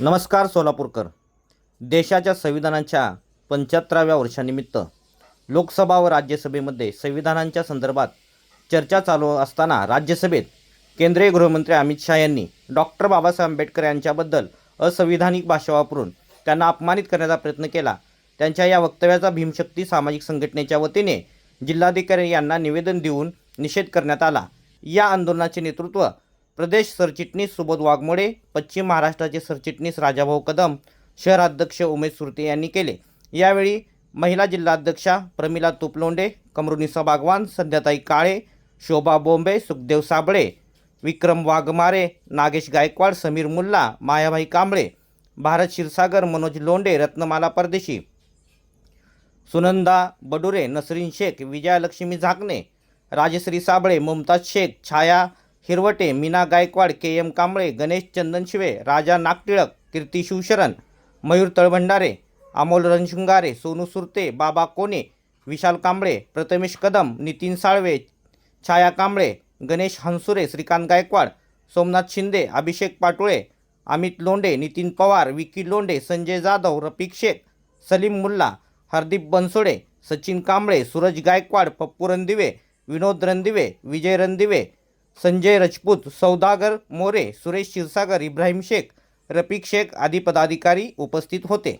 नमस्कार सोलापूरकर. देशाच्या संविधानाच्या पंच्याहत्तराव्या वर्षानिमित्त लोकसभा व राज्यसभेमध्ये संविधानांच्या संदर्भात चर्चा चालू असताना राज्यसभेत केंद्रीय गृहमंत्री अमित शहा यांनी डॉक्टर बाबासाहेब आंबेडकर यांच्याबद्दल असंविधानिक भाषा वापरून त्यांना अपमानित करण्याचा प्रयत्न केला. त्यांच्या या वक्तव्याचा भीमशक्ती सामाजिक संघटनेच्या वतीने जिल्हाधिकारी यांना निवेदन देऊन निषेध करण्यात आला. या आंदोलनाचे नेतृत्व प्रदेश सरचिटणीस सुबोध वाघमोडे पश्चिम महाराष्ट्राचे सरचिटणीस राजाभाऊ कदम शहराध्यक्ष उमेश सुरते यांनी केले. यावेळी महिला जिल्हाध्यक्षा प्रमिला तुपलोंडे कमरुनिसा बागवान संध्याताई काळे शोभा बोंबे सुखदेव साबळे विक्रम वाघमारे नागेश गायकवाड समीर मुल्ला मायाभाई कांबळे भारत क्षीरसागर मनोज लोंडे रत्नमाला परदेशी सुनंदा बडुरे नसरीन शेख विजयालक्ष्मी झाकणे राजश्री साबळे मुमताज शेख छाया हिरवटे मीना गायकवाड के एम कांबळे गणेश चंदनशिवे राजा नागटिळक कीर्ती शिवशरण मयूर तळभंडारे अमोल रणशृंगारे सोनू सुरते बाबा कोने विशाल कांबळे प्रथमेश कदम नितीन साळवे छाया कांबळे गणेश हंसुरे श्रीकांत गायकवाड सोमनाथ शिंदे अभिषेक पाटोळे अमित लोंडे नितीन पवार विकी लोंडे संजय जाधव रफिक शेख सलीम मुल्ला हरदीप बनसोडे सचिन कांबळे सूरज गायकवाड पप्पू रणदिवे विनोद रणदिवे विजय रणदिवे संजय रजपूत सौदागर मोरे सुरेश क्षीरसागर इब्राहिम शेख रफिक शेख आदी पदाधिकारी उपस्थित होते.